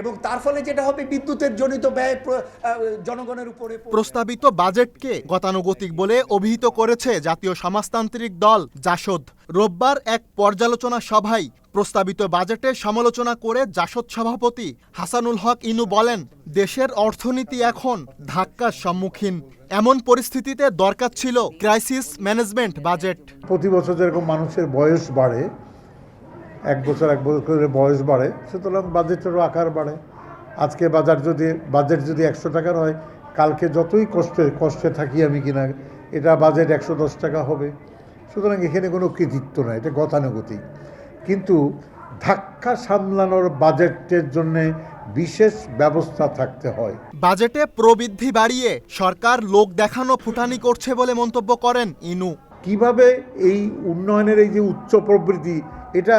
এবং তার ফলে যেটা হবে বিদ্যুতের জনিত ব্যয় জনগণের উপরে প্রস্তাবিত বাজেটকে গতানুগতিক বলে অভিহিত করেছে জাতীয় সমাজতান্ত্রিক দল জাসদ। রোববার এক পর্যালোচনা সভায় প্রস্তাবিত বাজেটের সমালোচনা করে জাসদ সভাপতি হাসানুল হক ইনু বলেন দেশের অর্থনীতি এখন ধাক্কার সম্মুখীন। এমন পরিস্থিতিতে দরকার ছিল ক্রাইসিস ম্যানেজমেন্ট বাজেট। প্রতি বছর যেরকম মানুষের বয়স বাড়ে এক বছর এক বছর করে বয়স বাড়ে। সুতরাং বাজেটেরও আকার বাড়ে। আজকে বাজার যদি, বাজেট যদি একশো টাকার হয়, কালকে যতই কষ্টে কষ্টে থাকি আমি কিনা, এটা বাজেট একশো দশ টাকা হবে। সুতরাং এখানে কোনো কৃতিত্ব নয় এটা গতানুগতিক। কিন্তু ধাক্কা সামলানোর বাজেটের জন্যে বিশেষ ব্যবস্থা থাকতে হয়। বাজেটে প্রবৃদ্ধি বাড়িয়ে সরকার লোক দেখানো ফুটানি করছে বলে মন্তব্য করেন ইনু। কীভাবে এই উন্নয়নের এই যে উচ্চ প্রবৃদ্ধি, এটা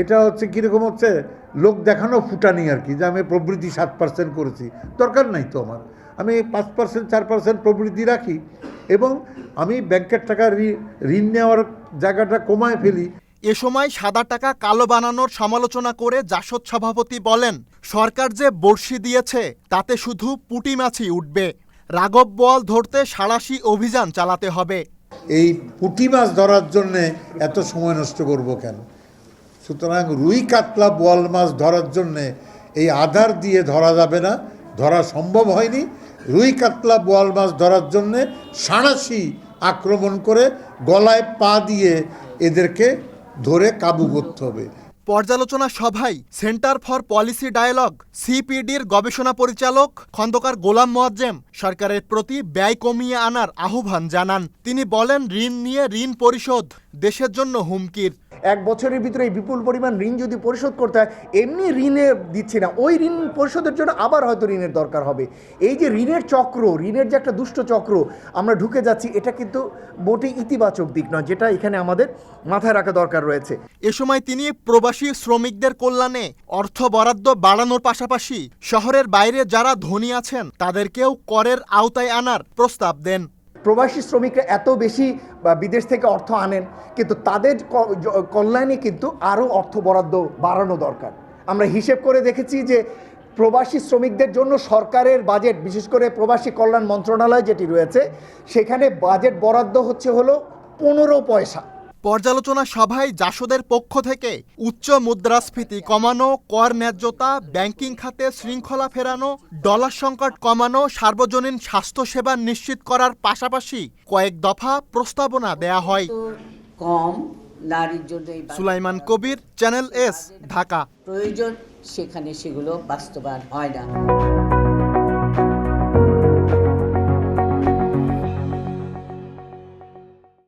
এটা হচ্ছে কীরকম হচ্ছে, লোক দেখানো ফুটানি আর কি, যে আমি প্রবৃদ্ধি সাত পার্সেন্ট করেছি। দরকার নাই তো আমার। আমি পাঁচ পার্সেন্ট চার পার্সেন্ট প্রবৃদ্ধি রাখি এবং আমি ব্যাংকের টাকা ঋণ নেওয়ার জায়গাটা কমায় ফেলি। এ সময় সাদা টাকা কালো বানানোর সমালোচনা করে জাসদ সভাপতি বলেন, সরকার যে বর্ষি দিয়েছে, তাতে শুধু পুঁটি মাছই উঠবে। রাঘব বল ধরতে সাড়াশি অভিযান চালাতে হবে। এই পুঁটি মাছ ধরার জন্যে এত সময় নষ্ট করব কেন? সুতরাং রুই কাতলা বোয়াল মাছ ধরার জন্যে এই আধার দিয়ে ধরা যাবে না, ধরা সম্ভব হয়নি। রুই কাতলা বোয়াল মাছ ধরার জন্যে সাঁড়াশি আক্রমণ করে গলায় পা দিয়ে এদেরকে ধরে কাবু করতে হবে। পর্যালোচনা সভাই সেন্টার ফর পলিসি ডায়ালগ, সিপিডির গবেষণা পরিচালক খন্দকার গোলাম মোয়াজ্জেম সরকারের প্রতি ব্যয় কমিয়ে আনার আহ্বান জানান। তিনি বলেন, ঋণ নিয়ে ঋণ পরিশোধ দেশের জন্য হুমকির এক বছরের ভিতরে এই বিপুল পরিমাণ ঋণ যদি পরিশোধ করতে হয়, এমনি ঋণে দিচ্ছে না। ওই ঋণ পরিশোধের জন্য আবার হয়তো ঋণের দরকার হবে। এই যে ঋণের চক্র, ঋণের যে একটা দুষ্ট চক্র, আমরা ঢুকে যাচ্ছি, এটা কিন্তু মোটেই ইতিবাচক দিক নয়, যেটা এখানে আমাদের মাথায় রাখা দরকার রয়েছে। এ সময় তিনি প্রবাসী শ্রমিকদের কল্যাণে অর্থ বরাদ্দ বাড়ানোর পাশাপাশি শহরের বাইরে যারা ধনী আছেন, তাদেরকেও করের আওতায় আনার প্রস্তাব দেন। প্রবাসী শ্রমিকরা এত বেশি বিদেশ থেকে অর্থ আনেন, কিন্তু তাদের কল্যাণে কিন্তু আরও অর্থ বরাদ্দ বাড়ানো দরকার। আমরা হিসেব করে দেখেছি যে প্রবাসী শ্রমিকদের জন্য সরকারের বাজেট, বিশেষ করে প্রবাসী কল্যাণ মন্ত্রণালয় যেটি রয়েছে, সেখানে বাজেট বরাদ্দ হচ্ছে হলো পনেরো পয়সা। পর্যালোচনা সভায় জাসদের পক্ষ থেকে উচ্চ মুদ্রাস্ফীতি কমানো কর ন্যায্যতা ব্যাংকিং খাতে শৃঙ্খলা ফেরানো ডলার সংকট কমানো সার্বজনীন স্বাস্থ্যসেবা নিশ্চিত করার পাশাপাশি কয়েক দফা প্রস্তাবনা দেয়া হয়। কম নারীর জন্য সুলাইমান কবির চ্যানেল এস ঢাকা। প্রয়োজন সেখানে সেগুলো বাস্তবায়ন হয় না।